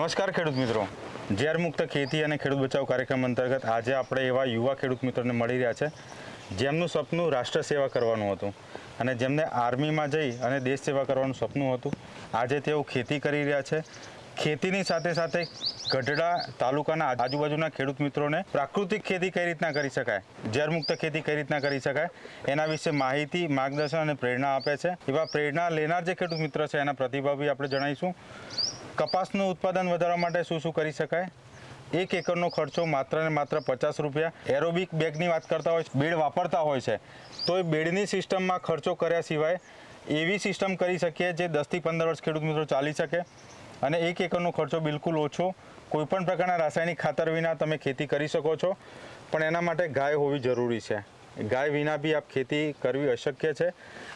નમસ્કાર ખેડૂત મિત્રો. ઝેર મુક્ત ખેતી અને ખેડૂત બચાવ કાર્યક્રમ અંતર્ગત આજે આપણે એવા યુવા ખેડૂત મિત્રોને મળી રહ્યા છે, જેમનું સપનું રાષ્ટ્ર સેવા કરવાનું હતું અને જેમને આર્મીમાં જઈ અને દેશ સેવા કરવાનું સપનું હતું. આજે તેઓ ખેતી કરી રહ્યા છે. ખેતીની સાથે સાથે ગઢડા તાલુકાના આજુબાજુના ખેડૂત મિત્રોને પ્રાકૃતિક ખેતી કઈ રીતના કરી શકાય ઝેરમુક્ત ખેતી કઈ રીતના કરી શકાય, એના વિશે માહિતી, માર્ગદર્શન અને પ્રેરણા આપે છે. એવા પ્રેરણા લેનાર જે ખેડૂત મિત્ર છે, એના પ્રતિભાવ આપણે જણાવીશું. કપાસનું ઉત્પાદન વધારવા માટે શું શું કરી શકાય? એક એકરનો ખર્ચો માત્ર ને માત્ર પચાસ રૂપિયા. એરોબિક બેગની વાત કરતા હોય, બેડ વાપરતા હોય છે. તો એ બેડની સિસ્ટમમાં ખર્ચો કર્યા સિવાય એવી સિસ્ટમ કરી શકીએ જે દસથી પંદર વર્ષ ખેડૂત મિત્રો ચાલી શકે. અને એક એકરનો ખર્ચો બિલકુલ ઓછો. કોઈપણ પ્રકારના રાસાયણિક ખાતર વિના તમે ખેતી કરી શકો છો. પણ એના માટે ગાય હોવી જરૂરી છે. ગાય વિના બી આપ ખેતી કરવી અશક્ય છે.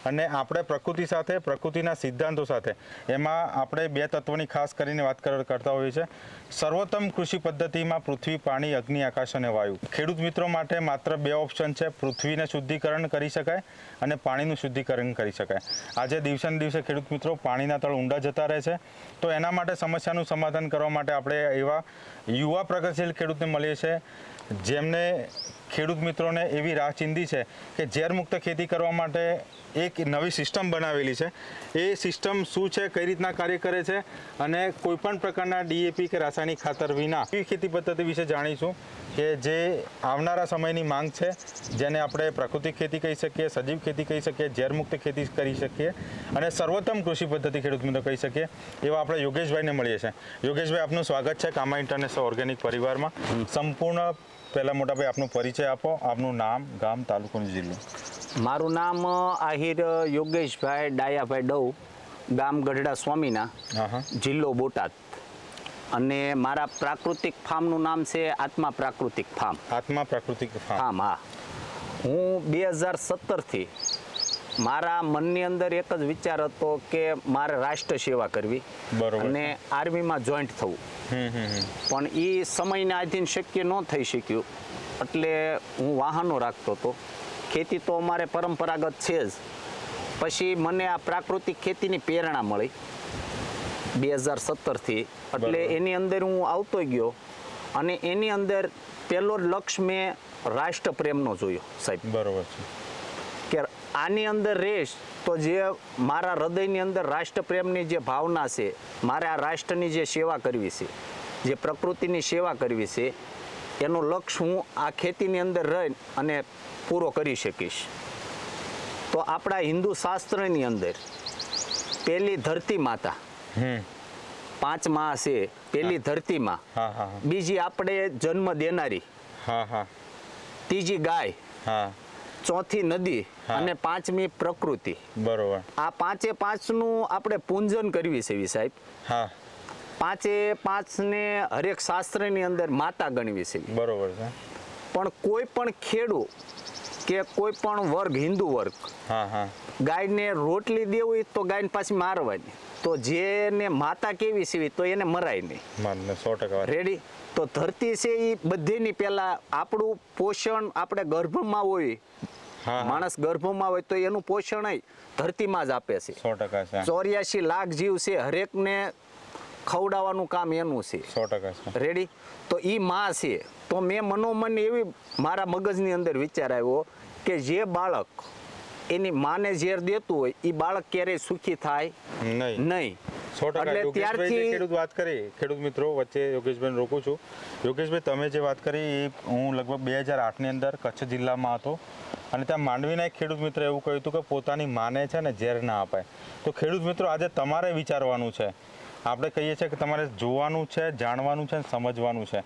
અને આપણે પ્રકૃતિ સાથે, પ્રકૃતિના સિદ્ધાંતો સાથે, એમાં આપણે બે તત્વોની ખાસ કરીને વાત કર- કરતા હોઈએ છીએ. સર્વોત્તમ કૃષિ પદ્ધતિમાં પૃથ્વી, પાણી, અગ્નિ, આકાશ અને વાયુ. ખેડૂત મિત્રો માટે માત્ર બે ઓપ્શન છે, પૃથ્વીને શુદ્ધિકરણ કરી શકાય અને પાણીનું શુદ્ધિકરણ કરી શકાય. આજે દિવસે ને દિવસે ખેડૂત મિત્રો પાણીના તળ ઊંડા જતા રહે છે. તો એના માટે સમસ્યાનું સમાધાન કરવા માટે આપણે એવા યુવા પ્રગતિશીલ ખેડૂતને મળીએ છીએ, જેમને ખેડૂત મિત્રોને એવી રાહ ચીંધી છે કે ઝેરમુક્ત ખેતી કરવા માટે એક નવી સિસ્ટમ બનાવેલી છે. એ સિસ્ટમ શું છે કઈ રીતના કાર્ય કરે છે અને કોઈપણ પ્રકારના ડીએપી કે રાસાયણિક ખાતર વિના એવી ખેતી પદ્ધતિ વિશે જાણીશું કે જે આવનારા સમયની માંગ છે જેને આપણે પ્રાકૃતિક ખેતી કહી શકીએ સજીવ ખેતી કહી શકીએ ઝેરમુક્ત ખેતી કરી શકીએ અને સર્વોત્તમ કૃષિ પદ્ધતિ ખેડૂત મિત્રો કહી શકીએ એવા આપણે યોગેશભાઈને મળીએ છીએ. યોગેશભાઈ આપનું સ્વાગત છે કામા ઇન્ટરનેશનલ ઓર્ગેનિક પરિવારમાં. સંપૂર્ણ પહેલાં મોટાભાઈ આપનો પરિચય આપો. આપનું નામ ગામ તાલુકો અને જિલ્લો. મારું નામ આહિર યોગેશભાઈ ડાયાભાઈ ડવ ગામ ગઢડા સ્વામીના જિલ્લો બોટાદ. અને મારા પ્રાકૃતિક ફાર્મનું નામ છે આત્મા પ્રાકૃતિક ફાર્મ. આત્મા પ્રાકૃતિક ફાર્મ. હા. હું બે હજાર સત્તરથી મારા મનની અંદર એક જ વિચાર હતો કે મારે રાષ્ટ્ર સેવા કરવી. અને આર્મીમાં જોઈન્ટ થવું. પણ એ સમયના આધીન શક્ય ન થઈ શક્યું. એટલે હું વાહનો રાખતો હતો. ખેતી તો અમારે પરંપરાગત છે જ. પછી મને આ પ્રાકૃતિક ખેતીની પ્રેરણા મળી બે હજાર સત્તરથી. એટલે એની અંદર હું આવતો ગયો અને એની અંદર પહેલો લક્ષ લક્ષ્ય મેં રાષ્ટ્રપ્રેમનો જોયો સાહેબ. બરોબર છે. આની અંદર રહીશ તો જે મારા હૃદયની અંદર રાષ્ટ્રપ્રેમની જે ભાવના છે મારે આ રાષ્ટ્રની જે સેવા કરવી છે જે પ્રકૃતિની સેવા કરવી છે એનો લક્ષ્ય હું આ ખેતીની અંદર રહી અને પૂરો કરી શકીશ. તો આપણા હિન્દુ શાસ્ત્રની અંદર પહેલી ધરતી માતા પાંચમાં છે પેલી ધરતીમાં બીજી આપણે જન્મ દેનારી. ત્રીજી ગાય. ચોથી નદી અને પાંચમી પ્રકૃતિ. બરોબર. આ પાંચે પાંચનું આપણે પૂંજન કરવી છે સાહેબ. હા. પાંચે પાંચને હરેક શાસ્ત્રની અંદર માતા ગણવી છે. બરોબર છે. પણ કોઈ પણ ખેડૂ કે કોઈ પણ વર્ગ હિન્દુ વર્ગ હા હા. ગાયને રોટલી દેવી તો ગાયને પાછી મારવાની. તો જેને માતા કેવી સીવી તો એને મરાય નહીં. સો ટકા રેડી તો ધરતી છે એ બધીની પહેલા આપણું પોષણ આપણે ગર્ભમાં હોય માણસ ગર્ભમાં હોય તો એનું પોષણ ધરતીમાં જ આપે છે. ચોર્યાસી લાખ જીવ છે હરેકને ખવડાવવાનું કામ એનું છે. સો ટકા રેડી તો એ માં છે. તો મેં મનોમન એવી મારા મગજની અંદર વિચાર આવ્યો કે જે બાળક એની માને ઝેર દેતું હોય એ બાળક ક્યારેય સુખી થાય નહીં. નહીં. સો ટકા યોગેશભાઈ ખેડૂત વાત કરી. ખેડૂત મિત્રો વચ્ચે યોગેશભાઈને રોકું છું. યોગેશભાઈ તમે જે વાત કરી હું લગભગ બે હજાર આઠની અંદર કચ્છ જિલ્લામાં હતો અને ત્યાં માંડવીના એક ખેડૂત મિત્ર એવું કહ્યું હતું કે પોતાની માને છે ને ઝેર ના અપાય. તો ખેડૂત મિત્રો આજે તમારે વિચારવાનું છે. આપણે કહીએ છીએ કે તમારે જોવાનું છે જાણવાનું છે સમજવાનું છે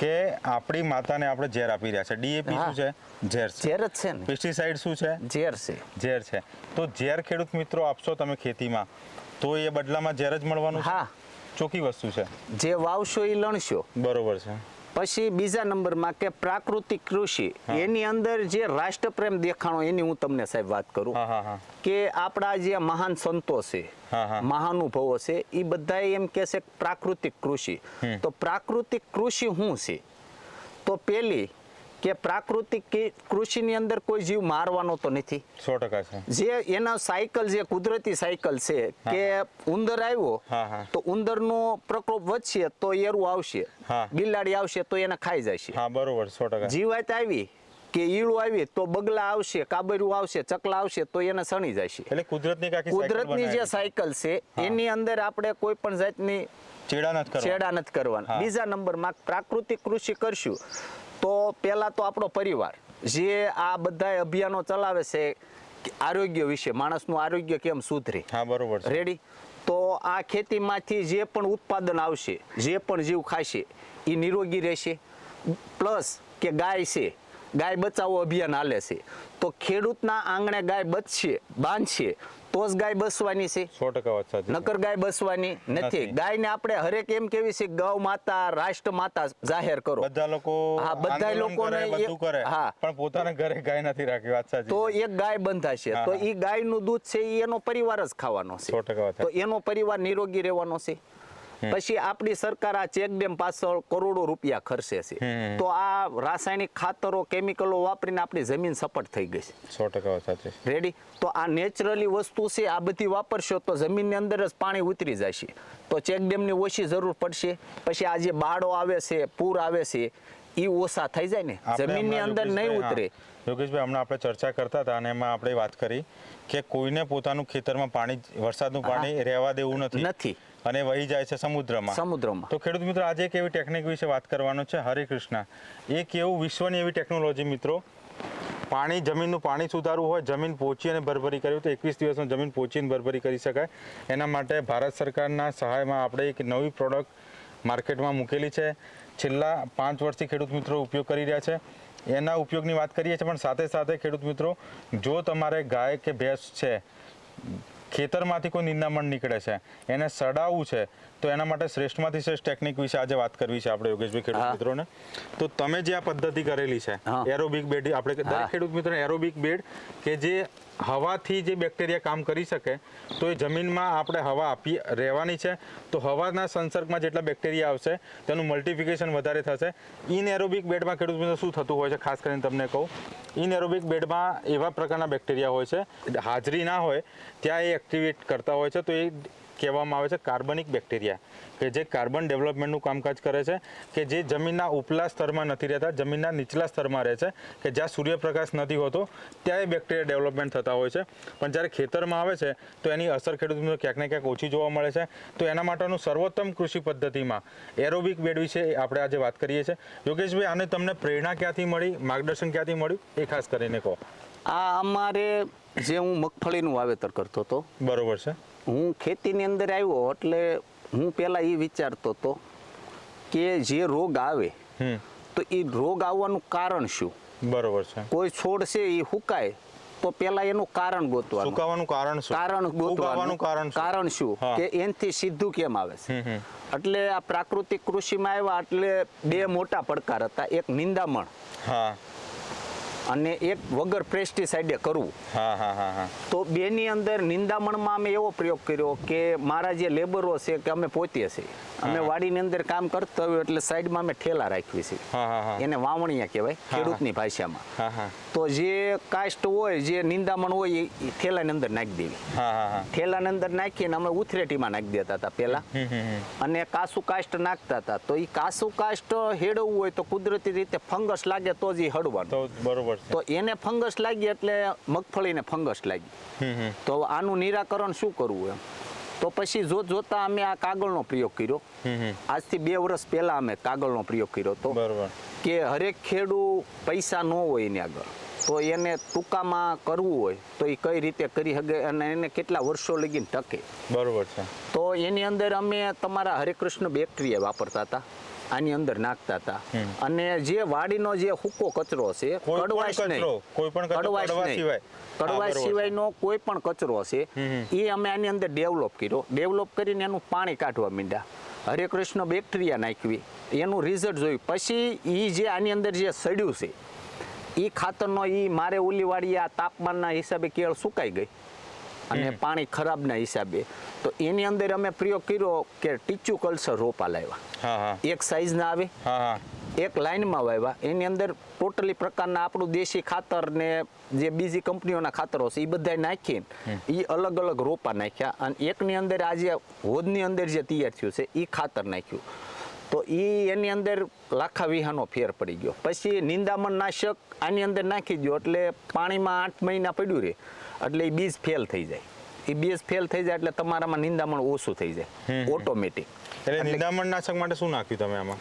કે આપણી માતાને આપણે ઝેર આપી રહ્યા છે. ડીએપી શું છે? ઝેર ઝેર જ છે ને. પેસ્ટિસાઇડ શું છે? ઝેર છે. ઝેર છે. તો ઝેર ખેડૂત મિત્રો આપશો તમે ખેતીમાં. તો એ બદલામાં ઝેર જ મળવાનું છે? હા. ચોખ્ખી વસ્તુ છે. જે વાવશો એ લણશો. બરોબર છે. પછી બીજા નંબરમાં કે પ્રાકૃતિક કૃષિ. એની અંદર જે રાષ્ટ્રપ્રેમ દેખાણો એની હું તમને સાહેબ વાત કરું. હા હા હા. કે આપણા જે મહાન સંતો છે હા, હા. મહાનુભાવો છે એ બધા એમ કે છે પ્રાકૃતિક કૃષિ. તો પ્રાકૃતિક કૃષિ શું છે? તો પેલી કે પ્રાકૃતિક કૃષિની અંદર કોઈ જીવ મારવાનો તો નથી. સો ટકા છે. જે એના સાયકલ જે કુદરતી સાયકલ છે કે ઉંદર આવ્યો. તો ઉંદરનો પ્રકોપ વધશે તો એરું આવશે. બિલાડી આવશે તો એને ખાઈ જશે. હા બરોબર સો ટકા. જીવાત આવી કે ઈળું આવી તો બગલા આવશે કાબરું આવશે ચકલા આવશે તો એને સણી જશે. એટલે કુદરતની કાકી કુદરતની જે સાયકલ છે એની અંદર આપણે કોઈ પણ જાતની ચેડા નથી છેડા નથી કરવાના. બીજા નંબરમાં પ્રાકૃતિક કૃષિ કરશું. તો પહેલાં તો આપણો પરિવાર જે આ બધા અભિયાનો ચલાવે છે આરોગ્ય વિશે માણસનું આરોગ્ય કેમ સુધરે? હા બરોબર રેડી તો આ ખેતીમાંથી જે પણ ઉત્પાદન આવશે જે પણ જીવ ખાશે એ નિરોગી રહેશે. પ્લસ કે ગાય છે ગાય બચાવો અભિયાન હાલે છે. તો ખેડૂતના આંગણે ગાય બચશે બાંધશે તો જ ગાય બસવાની છે. સો ટકા વાત સાચી નકર ગાય બસવાની નથી. ગાયને આપણે હરેક એમ કેવી છે ગૌ માતા રાષ્ટ્ર માતા જાહેર કરો. બધા લોકો હા, બધા લોકોને બધું કરે. હા. પણ પોતાના ઘરે ગાય નથી રાખી વાત સાચી તો. એક ગાય બંધાશે. તો. એ ગાયનું દૂધ છે એનો પરિવાર જ ખાવાનો છે. સો ટકા તો એનો પરિવાર નિરોગી રહેવાનો છે. પછી આપણી સરકાર આ ચેક ડેમ પાછળ કરોડો રૂપિયા ખર્ચે છે. તો આ રાસાયણિક ખાતરો કેમિકલો વાપરીને આપણી જમીન સપટ થઈ ગઈ છે. સો ટકા સાચી. રેડી તો આ નેચરલી વસ્તુ છે આ બધી વાપરશો તો જમીનની અંદર જ પાણી ઉતરી જશે. તો ચેક ડેમની ઓછી જરૂર પડશે. પછી આ જે બાળો આવે છે પૂર આવે છે એ ઓછા થઈ જાય ને. જમીનની અંદર નહીં ઉતરે. યોગેશભાઈ હમણાં આપણે ચર્ચા કરતા હતા અને એમાં આપણે વાત કરી કે કોઈને પોતાનું ખેતરમાં પાણી વરસાદનું પાણી રહેવા દેવું નથી. નથી. અને વહી જાય છે સમુદ્રમાં. સમુદ્રમાં. તો ખેડૂત મિત્રો આજે એક એવી ટેકનિક વિશે વાત કરવાનો છે. હરે કૃષ્ણ. એક એવું વિશ્વની એવી ટેકનોલોજી મિત્રો પાણી જમીનનું પાણી સુધારવું હોય જમીન પહોંચી અને ભરભરી કરવી તો એકવીસ દિવસમાં જમીન પહોંચીને ભરભરી કરી શકાય. એના માટે ભારત સરકારના સહાયમાં આપણે એક નવી પ્રોડક્ટ માર્કેટમાં મૂકેલી છે. છેલ્લા પાંચ વર્ષથી ખેડૂત મિત્રો ઉપયોગ કરી રહ્યા છે. એના ઉપયોગની વાત કરીએ છીએ પણ સાથે સાથે ખેડૂત મિત્રો જો તમારે ગાય કે ભેંસ છે ખેતરમાંથી કોઈ નિંદામણ નીકળે છે. એને સડાવવું છે. તો એના માટે શ્રેષ્ઠમાંથી શ્રેષ્ઠ ટેકનિક વિશે આજે વાત કરવી છે આપણે યોગેશભાઈ ખેડૂત મિત્રોને. તો તમે જે આ પદ્ધતિ કરેલી છે એરોબિક બેડ આપણે દરેક ખેડૂત મિત્રો એરોબિક બેડ કે જે હવાથી જે બેક્ટેરિયા કામ કરી શકે તો એ જમીનમાં આપણે હવા આપી રહેવાની છે. તો હવાના સંસર્ગમાં જેટલા બેક્ટેરિયા આવશે તેનું મલ્ટિફિકેશન વધારે થશે. ઇન એરોબિક બેડમાં ખેડૂત મિત્રો શું થતું હોય છે? ખાસ કરીને તમને કહું. ઇન એરોબિક બેડમાં એવા પ્રકારના બેક્ટેરિયા હોય છે. હાજરી ના હોય ત્યાં એ એક્ટિવેટ કરતા હોય છે. તો એ કહેવામાં આવે છે કાર્બનિક બેક્ટેરિયા કે જે કાર્બન ડેવલપમેન્ટનું કામકાજ કરે છે કે જે જમીનના ઉપલા સ્તરમાં નથી રહેતા જમીનના નીચલા સ્તરમાં રહે છે કે જ્યાં સૂર્યપ્રકાશ નથી હોતો ત્યાં એ બેક્ટેરિયા ડેવલપમેન્ટ થતા હોય છે. પણ જ્યારે ખેતરમાં આવે છે તો એની અસર ખેડૂતોને ક્યાંક ને ક્યાંક ઓછી જોવા મળે છે. તો એના માટેનું સર્વોત્તમ કૃષિ પદ્ધતિમાં એરોબિક બેડ વિશે આપણે આજે વાત કરીએ છીએ. યોગેશભાઈ આને તમને પ્રેરણા ક્યાંથી મળી માર્ગદર્શન ક્યાંથી મળ્યું એ ખાસ કરીને કહો. આ અમારે જે હું મગફળીનું વાવેતર કરતો હતો બરોબર છે. હું ખેતીની અંદર આવ્યો એટલે હું પહેલાં એ વિચારતો હતો કે જે રોગ આવે તો એ રોગ આવવાનું કારણ શું? બરોબર છે. કોઈ છોડ છે એ હુકાય તો પેલા એનું કારણ ગોતવાનું. સુકાવાનું કારણ શું? કારણ ગોતવાનું. કારણ કારણ શું? કે એનથી સીધું કેમ આવે છે? એટલે આ પ્રાકૃતિક કૃષિમાં આવ્યા એટલે બે મોટા પડકાર હતા. એક નિંદામણ હા. અને એક વગર પેસ્ટિસાઇડે કરવું. તો બેની અંદર નિંદામણમાં અમે એવો પ્રયોગ કર્યો કે મારા જે લેબરો છે કે અમે પોતે છે અમે વાડીની અંદર કામ કરતા હોય એટલે સાઈડમાં અમે ઠેલા રાખવી છે. હા હા હા. એને વાવણિયા કહેવાય ખેડૂતની ભાષામાં. તો જે કાસ્ટ હોય જે નિંદામણ હોય એ ઠેલાની અંદર નાખી દેવી. ઠેલાની અંદર નાખીને અમે ઉથરેટીમાં નાખી દેતા હતા પહેલા. અને કાસુ કાસ્ટ નાખતા હતા. તો એ કાસુ કાસ્ટ હેડવું હોય તો કુદરતી રીતે ફંગસ લાગે તો જ એ હડવાનું. બરોબર તો એને ફંગસ લાગી એટલે મગફળીને ફંગસ લાગી. તો આનું નિરાકરણ શું કરવું એમ? તો પછી જોત જોતા અમે આ કાગળનો પ્રયોગ કર્યો. આજથી બે વર્ષ પહેલા અમે કાગળનો પ્રયોગ કર્યો તો બરોબર. કે હરેક ખેડૂ પૈસા ન હોય એની આગળ. તો એને ટૂંકામાં કરવું હોય તો એ કઈ રીતે કરી શકે અને એને કેટલા વર્ષો લગીને ટકે. બરોબર છે. તો એની અંદર અમે તમારા હરેકૃષ્ણ બેક્ટેરિયા વાપરતા હતા. આની અંદર નાખતા હતા. અને જે વાડીનો જે હુક્કો કચરો છે કડવાશ નહીં. કોઈ પણ કડવાશ સિવાય. કડવાશ સિવાયનો કોઈ પણ કચરો છે એ અમે આની અંદર ડેવલપ કર્યો. ડેવલપ કરીને એનું પાણી કાઢવા માંડ્યા. હરે કૃષ્ણ બેક્ટેરિયા નાખવી. એનું રિઝલ્ટ જોયું. પછી એ જે આની અંદર જે સડ્યું છે એ ખાતરનો એ મારે ઉલીવાળી આ તાપમાનના હિસાબે કેળ સુકાઈ ગઈ. અને પાણી ખરાબના હિસાબે. તો એની અંદર અમે પ્રયોગ કર્યો કે ટીચુ કલ્ચર રોપા લાવ્યા. એક સાઈઝના આવે. એક લાઈનમાં વાવ્યા. એની અંદર ટોટલી પ્રકારના આપણું દેશી ખાતર ને જે બીજી કંપનીઓના ખાતરો છે એ બધા નાખીને એ અલગ અલગ રોપા નાખ્યા. અને એકની અંદર આજે હોદની અંદર જે તૈયાર થયું છે એ ખાતર નાખ્યું. તો એ એની અંદર લાખા વિહાનો ફેર પડી ગયો. પછી નિંદામણ નાશક આની અંદર નાખી દો એટલે પાણીમાં આઠ મહિના પડ્યું રહે એટલે એ બીજ ફેલ થઈ જાય. એ બેઝ ફેલ થઈ જાય એટલે તમારામાં નિંદામણ ઓછું થઈ જાય. ઓટોમેટિક એટલે નિંદામણ નાશક માટે શું નાખ્યું તમે આમાં?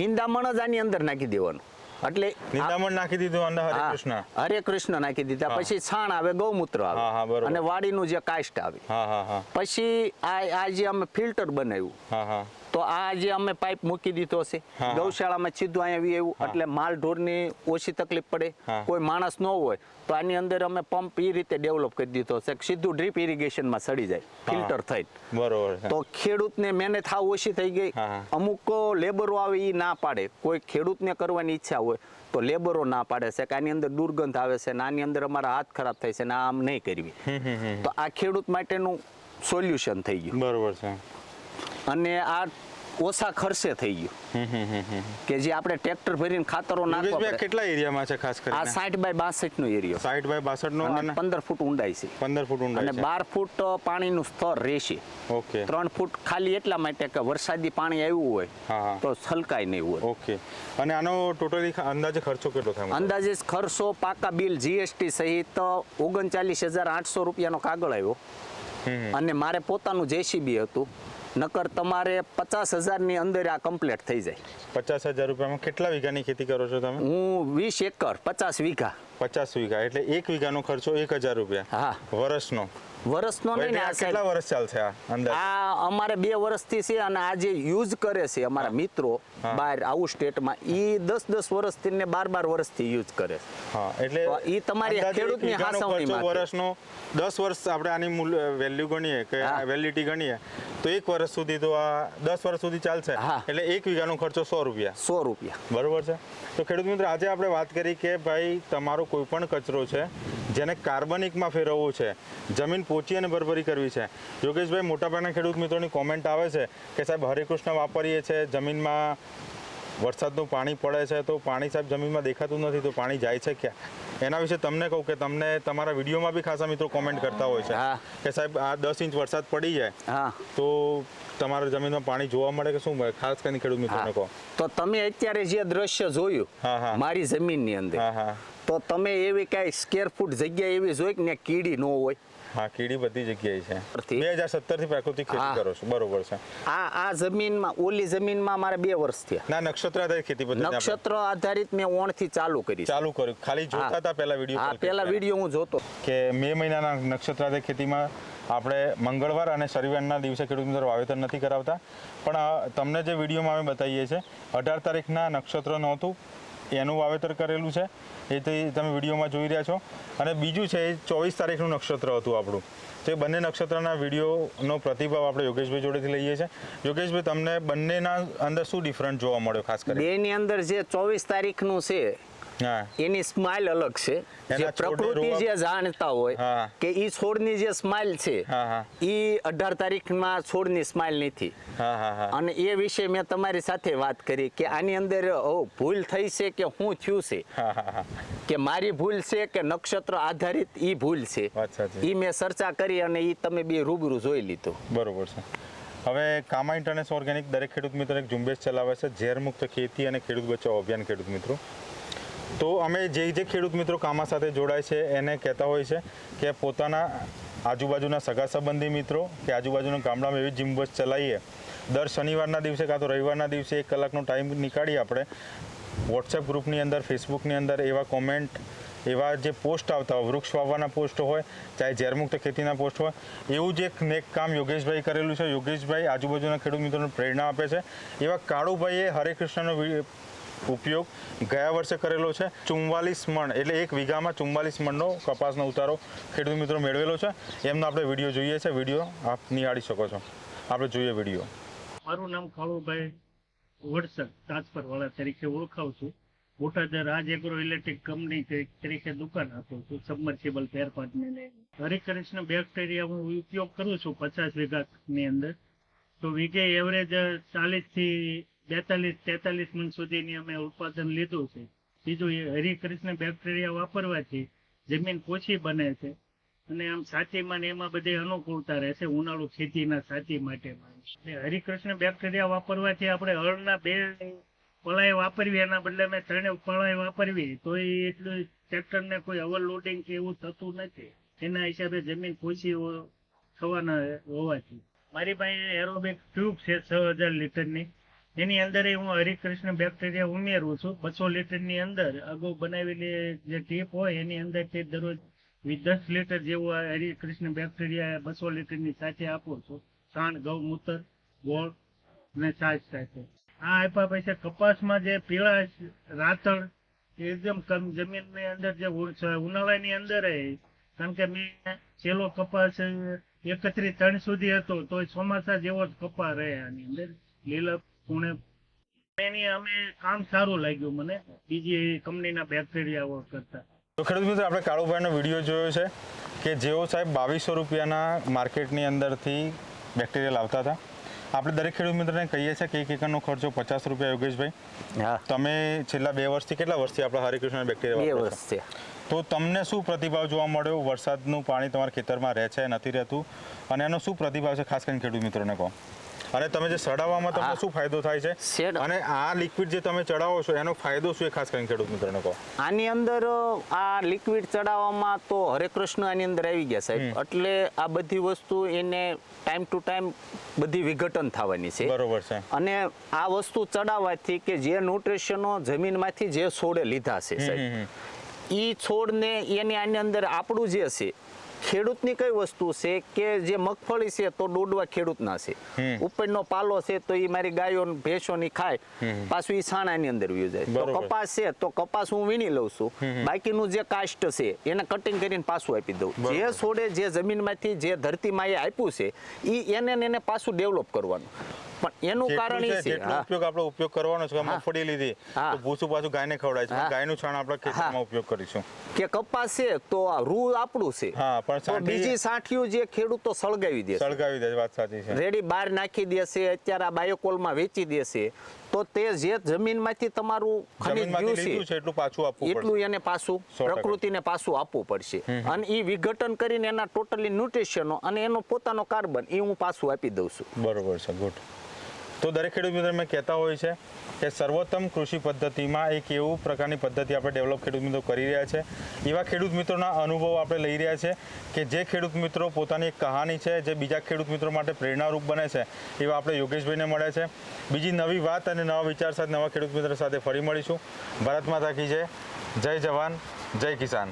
નિંદામણ જ આની અંદર નાખી દેવાનું. એટલે નિંદામણ નાખી દીધું અંદર હરે કૃષ્ણ. હરે કૃષ્ણ નાખી દીધા. પછી છાણ આવે ગૌમૂત્ર આવે. અને વાડીનું જે કાષ્ટ આવે. પછી આ આ જે અમે ફિલ્ટર બનાવ્યું. હા હા. તો આ જે અમે પાઇપ મૂકી દીધો છે ગૌશાળામાં સીધું અહીંયા આવ્યું એટલે માલ ઢોરની ઓછી તકલીફ પડે કોઈ માણસ ન હોય તો આની અંદર અમે પંપ એ રીતે ડેવલપ કરી દીધો છે સીધું ડ્રીપ ઇરિગેશનમાં સડી જાય ફિલ્ટર થઈ બરોબર તો ખેડૂતને મહેનત થાવ ઓછી થઈ ગઈ. અમુક લેબરો આવે એ ના પાડે. કોઈ ખેડૂતને કરવાની ઈચ્છા હોય તો લેબરો ના પાડે છે કે આની અંદર દુર્ગંધ આવે છે ને આની અંદર અમારા હાથ ખરાબ થાય છે ને આમ નહીં કરવી. તો આ ખેડૂત માટેનું સોલ્યુશન થઈ ગયું. બરોબર છે. અને આ ઓછા ખર્ચે થઈ ગયું. કે જે આપણે ટ્રેક્ટર ભરીને ખાતરો નાખવા કેટલા એરિયામાં છે ખાસ આ કરીને સાઠ બાય બાસઠ નો એરિયો સાઈઠ બાય બાસઠ નો અને અને પંદર ફૂટ ઊંડાઈ છે. પંદર ફૂટ ઊંડાઈ અને બાર ફૂટ પાણીનું સ્તર રહેશે. ઓકે. ત્રણ ફૂટ ખાલી એટલા માટે કે વરસાદી પાણી આવ્યું હોય તો છલકાય નહીં હોય. ઓકે. અને આનો ટોટલી અંદાજે ખર્ચો કેટલો થાય અંદાજે ખર્ચો પાકા બિલ જીએસટી સહિત ઓગણચાલીસ હજાર આઠસો રૂપિયાનો કાગળ આવ્યો. અને મારે પોતાનું જેસીબી હતું. નકર તમારે પચાસ હજારની અંદર આ કમ્પ્લીટ થઈ જાય. પચાસ હજાર રૂપિયામાં કેટલા વીઘાની ખેતી કરો છો તમે? હું વીસ એકર પચાસ વીઘા. પચાસ વીઘા એટલે એક વીઘાનો ખર્ચો એક હજાર રૂપિયા. હા. વર્ષનો. વર્ષનો નહીં આ કેટલા વર્ષ ચાલશે આ અંદર? આ અમારે બે વર્ષથી છે અને આ જે યુઝ કરે છે અમારા મિત્રો બહાર આઉટ સ્ટેટમાં ઈ દસ દસ વર્ષથી ને બાર બાર વર્ષથી યુઝ કરે છે. હા એટલે ઈ તમારી ખેડૂતની હાસવણી વર્ષનો દસ વર્ષ આપણે આની વેલ્યુ ગણીએ કે. વેલિડિટી ગણીએ તો એક વર્ષ સુધી તો આ દસ વર્ષ સુધી ચાલશે. એટલે એક વીઘાનો ખર્ચો સો રૂપિયા. સો રૂપિયા. બરોબર છે? તો ખેડૂત મિત્રો આજે આપણે વાત કરી કે ભાઈ તમારો કોઈ પણ કચરો છે જેને કાર્બનિકમાં ફેરવવું છે. જમીન પોચી અને બરબરી કરવી છે. યોગેશભાઈ મોટાભાગના ખેડૂત મિત્રોની કોમેન્ટ આવે છે કે સાહેબ હરેકૃષ્ણ વાપરીએ છીએ જમીનમાં વરસાદનું પાણી પડે છે તો પાણી સાહેબ જમીનમાં દેખાતું નથી તો પાણી જાય છે ક્યાં? એના વિશે તમને કહું કે તમને તમારા વિડીયોમાં બી ખાસા મિત્રો કોમેન્ટ કરતા હોય છે. કે સાહેબ આ દસ ઇંચ વરસાદ પડી જાય હા. તો તમારા જમીનમાં પાણી જોવા મળે કે શું ખાસ કરીને ખેડૂત મિત્રોને કહો. તો તમે અત્યારે જે દ્રશ્ય જોયું હા, હા. મારી જમીનની અંદર હા હા. તો તમે એવી કાંઈ સ્કેર ફૂટ જગ્યા એવી જોઈ કે કીડી ન હોય? હા કીડી બધી જગ્યાએ છે? બે હજાર સત્તરથી પ્રાકૃતિક ખેતી કરો છો. બરોબર છે. આ આ જમીનમાં ઓલી જમીનમાં મારે બે વર્ષ થયા. ના નક્ષત્ર આધારિત ખેતી પદ્ધતિ નક્ષત્ર આધારિત મેં ઓણથી ચાલુ કરી ચાલુ કર્યું. ખાલી જોતા હતા પહેલા વીડિયો હા પહેલા વીડિયો હું જોતો. કે મે મહિનાના નક્ષત્ર આધારિત ખેતીમાં આપણે મંગળવાર અને શનિવારના દિવસે ખેડૂત મિત્રો વાવેતર નથી કરાવતા. પણ તમને જે વિડીયોમાં અમે બતાવીએ છીએ અઢાર તારીખના નક્ષત્ર નહોતું. એનું વાવેતર કરેલું છે. એ તે તમે વિડીયોમાં જોઈ રહ્યા છો. અને બીજું છે, એ ચોવીસ તારીખનું નક્ષત્ર હતું આપણું. તો એ બંને નક્ષત્રના વિડીયોનો પ્રતિભાવ આપણે યોગેશભાઈ જોડેથી લઈએ છીએ. યોગેશભાઈ, તમને બંનેના અંદર શું ડિફરન્ટ જોવા મળ્યો ખાસ કરીને? બેની અંદર જે ચોવીસ તારીખનું છે એની સ્માઇલ અલગ છે. જે પ્રકૃતિ જે જાણતા હોય હા. કે ઈ છોડની જે સ્માઇલ છે હા, હા. ઈ અઢાર તારીખમાં છોડની સ્માઇલ નથી. હા હા હા. અને એ વિશે મેં તમારી સાથે વાત કરી કે આની અંદર ભૂલ થઈ છે કે શું થયું છે? હા હા હા. કે મારી ભૂલ છે કે નક્ષત્ર આધારિત ઈ ભૂલ છે? ઈ મેં ચર્ચા કરી અને ઈ તમે બે રૂબરૂ જોઈ લીધું. બરોબર છે. હવે કામા ઇન્ટરનેશનલ ઓર્ગેનિક દરેક ખેડૂત મિત્રો એક ઝુંબેશ ચલાવે છે ઝેર મુક્ત ખેતી અને ખેડૂત બચાવ અભિયાન ખેડૂત મિત્રો. તો અમે જે જે ખેડૂત મિત્રો કામા સાથે જોડાય છે, એને કહેતા હોય છે કે પોતાના આજુબાજુના સગા સંબંધી મિત્રો કે આજુબાજુના ગામડામાં એવી ઝુંબેશ ચલાવીએ. દર શનિવારના દિવસે કાં તો રવિવારના દિવસે એક કલાકનો ટાઈમ નીકાળી આપણે. વોટ્સએપ ગ્રુપની અંદર, ફેસબુકની અંદર એવા કોમેન્ટ, એવા જે પોસ્ટ આવતા હોય, વૃક્ષ વાવવાના પોસ્ટ હોય, ચાહે ઝેરમુક્ત ખેતીના પોસ્ટ હોય, એવું જ એક નેક કામ યોગેશભાઈ કરેલું છે. યોગેશભાઈ આજુબાજુના ખેડૂત મિત્રોને પ્રેરણા આપે છે. એવા કાળુભાઈએ હરે કૃષ્ણનો ઉપયોગ ગયા વર્ષે કરેલો છે. ચુમ્વાલીસ મણ, એટલે એક વીઘામાં ચુમ્વાલીસ મણનો કપાસનો ઉતારો ખેડૂત મિત્રો મેળવેલો છે. એમનો આપણે વીડિયો જોઈએ છે. વીડિયો આપ નિહાળી શકો છો. આપણે જોઈએ વીડિયો. મારું નામ કાળુભાઈ વડસર, ટ્રાન્સફરવાળા તરીકે ઓળખાવ છું. Botad Raj agro electric company તરીકે દુકાન આપું છું, સબમર્સિબલ ફેરફારને લઈને હરિકૃષ્ણ બેક્ટેરિયા હું ઉપયોગ કરું છું પચાસ વીઘાની અંદર. તો વીઘે એવરેજ ચાલીસથી બેતાલીસ, તેતાલીસ મણ સુધીની અમે ઉત્પાદન લીધું છે. બીજું એ હરિકૃષ્ણ બેક્ટેરિયા વાપરવાથી જમીન પોછી બને છે. અને આમ સાચીમાં ને એમાં બધી અનુકૂળતા રહેશે ઉનાળુ ખેતીના સાચી માટેમાં. ને હરિકૃષ્ણ બેક્ટેરિયા વાપરવાથી આપણે હળના બે પળાઈ વાપરવી એના બદલે અમે ત્રણે પળાઈ વાપરવી તો એટલું ટ્રેક્ટરને કોઈ ઓવરલોડિંગ કે એવું થતું નથી. એના હિસાબે જમીન ઓછી થવાના હોવાથી. મારી પાસે એરોબિક ટ્યુબ છે છ હજાર લીટરની. એની અંદર હું હરિકૃષ્ણ બેક્ટેરિયા ઉમેરું છું. બસો લીટરની અંદર અગાઉ બનાવેલી જે ટીપ હોય એની અંદરથી દરરોજ દસ લીટર જેવું હરિકૃષ્ણ બેક્ટેરિયા બસો લીટરની સાથે આપું છું. છાણ ગૌમૂત્ર ગોળ અને છાશ સાથે. આ આપ્યા પછી કપાસમાં જે પીળા રાતળ એકદમ જમીનની અંદર જે ઉનાળાની અંદર કારણ કે મેં છેલ્લો કપાસ એકત્રીસ ત્રણ સુધી હતો તો ચોમાસા જેવો જ કપા રહે આની અંદર. લીલા પૂણે એની અમે કામ સારું લાગ્યું મને. બીજી કંપનીના બેક્ટેરિયાઓ કરતા. તો ખેડૂત મિત્રો આપણે કાળુભાઈનો વીડિયો જોયો છે કે જેઓ સાહેબ બાવીસો રૂપિયાના માર્કેટની અંદરથી બેક્ટેરિયા લાવતા હતા. આપણે દરેક ખેડૂત મિત્રને કહીએ છીએ કે એક એકરનો ખર્ચો પચાસ રૂપિયા યોગેશભાઈ. હા. તમે છેલ્લા બે વર્ષથી કેટલા વર્ષથી આપણા હરિકૃષ્ણ બેક્ટેરિયા તો તમને શું પ્રતિભાવ જોવા મળ્યો? વરસાદનું પાણી તમારા ખેતરમાં રહે છે નથી રહેતું. અને એનો શું પ્રતિભાવ છે ખાસ કરીને ખેડૂત મિત્રોને કહો. અને તમે જે સડાવવામાં તમને. શું ફાયદો થાય છે? શેડ- અને આ લિક્વિડ જે તમે ચડાવો છો એનો ફાયદો શું એ ખાસ કરીને ખેડૂત મિત્રોને કહો. આની અંદર આ લિક્વિડ ચડાવવામાં તો હરે કૃષ્ણ આની અંદર આવી ગયા સાહેબ. એટલે આ બધી વસ્તુ એને ટાઈમ ટુ ટાઈમ બધી વિઘટન થવાની છે. બરોબર છે. અને આ વસ્તુ ચડાવવાથી કે જે ન્યુટ્રિશનો જમીનમાંથી જે છોડે લીધા છે સાહેબ ઈ છોડને એની આની અંદર આપણું જે છે ખેડૂતની કઈ વસ્તુ છે કે જે મગફળી છે તો દોડવા ખેડૂતના છે. ઉપરનો પાલો છે તો એ મારી ગાયો ભેંસોની ખાય. પાછું એ છાણાની અંદર વ્યુ જાય. તો કપાસ છે તો કપાસ હું વીણી લઉં છું. બાકીનું જે કાસ્ટ છે એને કટિંગ કરીને પાછું આપી દઉં. જે છોડે જે જમીનમાંથી જે ધરતીમાં એ આપ્યું છે એ એને એને પાછું ડેવલપ કરવાનું. પણ એનું કારણ એ છે. ઉપયોગ આપણે ઉપયોગ કરવાનો છે મગફળી લીધી. તો ભૂસું પાછું ગાયને ખવડાય છે. ગાયનું છાણ આપણે ખેતરમાં ઉપયોગ કરીશું. કે કપાસ છે તો આ રૂ આપણું છે. હા પણ બીજી સાઠિયું જે ખેડૂતો સળગાવી દે સળગાવી દે વાત સાચી છે. રેડી બહાર નાખી દેશે અત્યારે આ બાયોકોલમાં વેચી દેશે તો તે જે જમીનમાંથી તમારું ખનીજ ગયું છે એટલું પાછું આપવું પડશે. એટલું એને પાછું. પ્રકૃતિને પાછું આપવું પડશે. અને એ વિઘટન કરીને એના ટોટલી ન્યુટ્રિશનો અને એનો પોતાનો કાર્બન એ હું પાછું આપી દઉં છું. બરોબર છે ગુડ તો દરેક ખેડૂત મિત્રો મેં કહેતા હોય છે કે સર્વોત્તમ કૃષિ પદ્ધતિમાં એક એવું પ્રકારની પદ્ધતિ આપણે ડેવલપ ખેડૂત મિત્રો કરી રહ્યા છે. એવા ખેડૂત મિત્રોના અનુભવ આપણે લઈ રહ્યા છે કે જે ખેડૂત મિત્રો પોતાની એક કહાની છે, જે બીજા ખેડૂત મિત્રો માટે પ્રેરણારૂપ બને છે, એવા આપણે યોગેશભાઈને મળ્યા છે. બીજી નવી વાત અને નવા વિચાર સાથે નવા ખેડૂત મિત્રો સાથે ફરી મળીશું. ભારત માતા કી જય. જય જવાન, જય કિસાન.